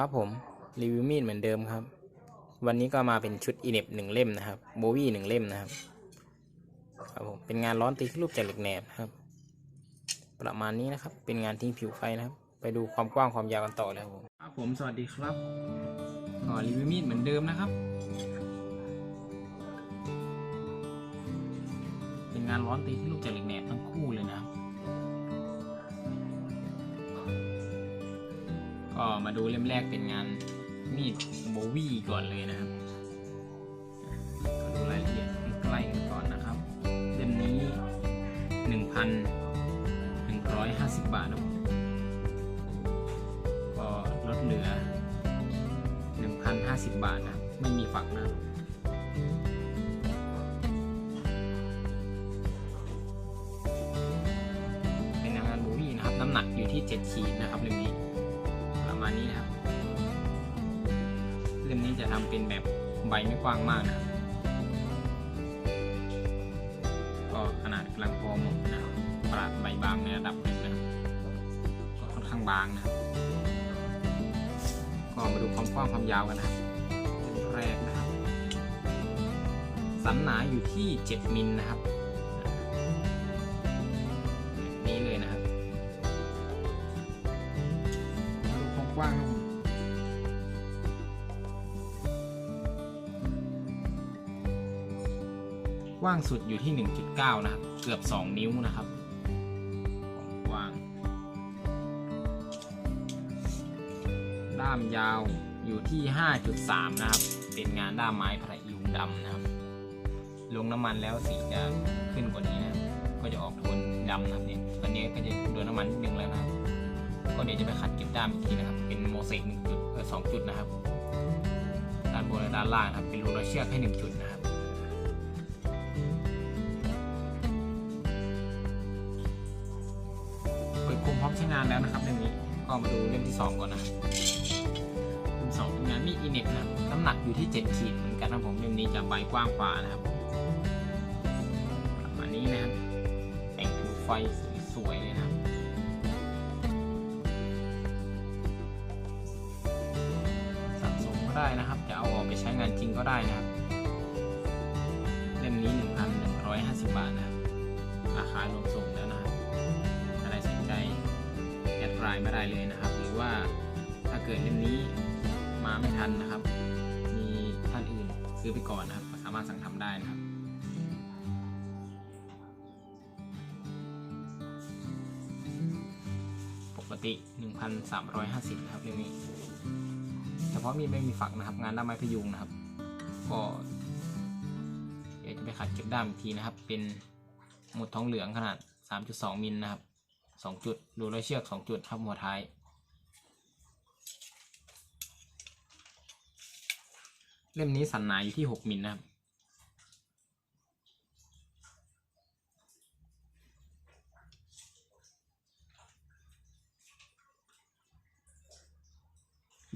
ครับผม รีวิวมีดเหมือนเดิมครับ วันนี้ก็มาเป็นชุดอินเน็บหนึ่งเล่มนะครับโบวี่หนึ่งเล่มนะครับ ครับผม เป็นงานร้อนตีขึ้นรูปจากเหล็กแหนบครับ ประมาณนี้นะครับ เป็นงานทิ้งผิวไฟนะครับ ไปดูความกว้างความยาวกันต่อเลยครับผมครับผม สวัสดีครับก็รีวิวมีดเหมือนเดิมนะครับ เป็นงานร้อนตีขึ้นรูปจากเหล็กแหนบทั้งคู่เลยนะครับ ก็มาดูเล่มแรกเป็นงานมีดโบวี่ก่อนเลยนะครับก็ดูรายละเอียดใกล้กันก่อนนะครับ เล่มนี้ 1,150 บาทนะครับก็ลดเหลือ 1,050 บาทนะครับไม่มีฝักนะเป็นงานโบวี่นะครับ น้ำหนักอยู่ที่ 7 ขีดนะครับเล่มนี้ มาณนี้นะครับเล่มนี้จะทำเป็นแบบใบไม่กว้างมากนะครับก็ขนาดกำลังพอเหมาะนะครับปราดใบบางในระดับหนึ่งนะครับก็ค่อนข้างบางนะครับก็มาดูความกว้างความยาวกันนะครับเล่มแรกนะครับสันหนาอยู่ที่ 7 มิลนะครับ กว้างกว้างสุดอยู่ที่ 1.9 นะครับ เกือบ 2 นิ้วนะครับกว้าง ด้ามยาวอยู่ที่ 5.3 นะครับ เป็นงานด้ามไม้พระอิวดำนะครับ ลงน้ำมันแล้วสีจะขึ้นกว่านี้นะ ก็จะออกโทนดำนะครับเนี่ยตอนนี้ก็จะโดนน้ำมันนิดนึงแล้วนะครับ ก็เดี๋ยวจะไปขัดเก็บด้ามอีกทีนะครับ เป็นโมเสกหนึ่งจุดเออสองจุดนะครับ ด้านบนและด้านล่างครับ เป็นรูรอยเชือกให้หนึ่งจุดนะครับเปิดคุมพร้อมใช้งานแล้วนะครับเล่มนี้ ก็มาดูเล่มที่สองก่อนนะครับเล่มสองเป็นงานมีดอินเน็ตนะครับน้ำหนักอยู่ที่เจ็ดขีดเหมือนกันนะผมเล่มนี้จะใบกว้างกว่านะครับประมาณนี้นะครับแต่งผิวไฟสวยๆเลยนะครับ ได้นะครับ จะเอาออกไปใช้งานจริงก็ได้นะครับ เล่มนี้ 1,150 บาทนะครับ ราคารวมส่งแล้วนะครับอะไรสนใจแอดไลน์มาได้เลยนะครับ หรือว่าถ้าเกิดเล่มนี้มาไม่ทันนะครับ มีท่านอื่นซื้อไปก่อนนะครับ สามารถสั่งทำได้นะครับปกติ 1,350นะครับเล่มนี้ ฉพาะมีดไม่มีฝักนะครับ งานด้ามไม้พยุงนะครับ ก็เดี๋ยวจะไปขัดเก็บด้ามอีกทีนะครับ เป็นหมุดทองเหลืองขนาด 3.2 มิลนะครับ 2 จุด ดูรอยเชือก 2 จุดครับหัวท้ายเล่มนี้สันหนาอยู่ที่ 6 มิลนะครับ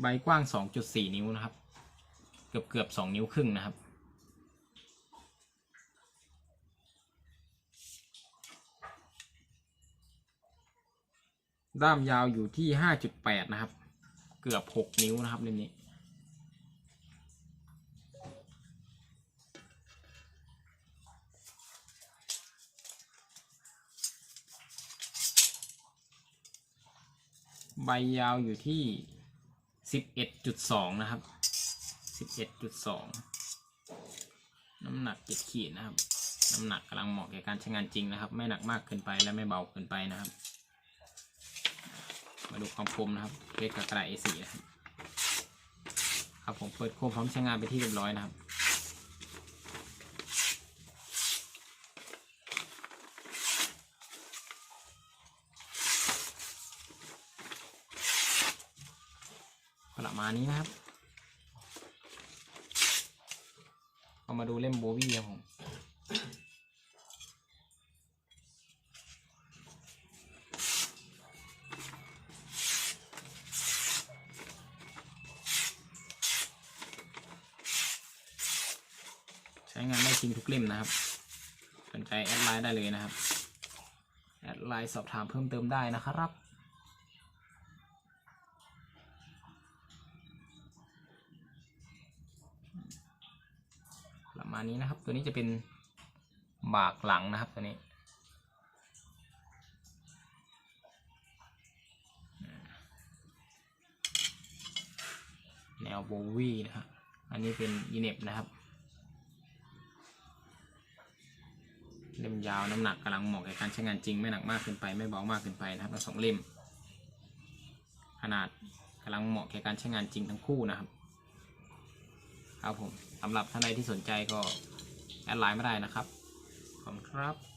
ใบกว้าง 2.4 นิ้วนะครับ เกือบเกือบ2นิ้วครึ่งนะครับ ด้ามยาวอยู่ที่ 5.8 นะครับ เกือบ 6 นิ้วนะครับเล่มนี้ใบยาวอยู่ที่ 11.2นะครับ11.2น้ำหนักเจ็ดขีดนะครับ น้ำหนักกำลังเหมาะแก่การใช้งานจริงนะครับ ไม่หนักมากเกินไปและไม่เบาเกินไปนะครับ มาดูความคมนะครับเพชรกกระดาษ A4 นะครับ ครับผมเปิดโคมพร้อมใช้งานไปที่เรียบร้อยนะครับ ประมาณนี้นะครับ เอามาดูเล่มโบวี่ครับผมใช้งานได้จริงทุกเล่มนะครับ สนใจแอดไลน์ได้เลยนะครับ แอดไลน์สอบถามเพิ่มเติมได้นะครับ ณนี้นะครับ ตัวนี้จะเป็นบากหลังนะครับตัวนี้ แนวโบวี่นะครับอันนี้เป็นอีเน็บนะครับ เล่มยาวน้ำหนักกำลังเหมาะแกับการใช้งานจริง ไม่หนักมากเกินไปไม่เบามากเกินไปนะครับทั้งสองเล่ม ขนาดกำลังเหมาะแก่การใช้งานจริงทั้งคู่นะครับครับผม สำหรับท่านใดที่สนใจก็แอดไลน์มาได้นะครับขอบคุณครับ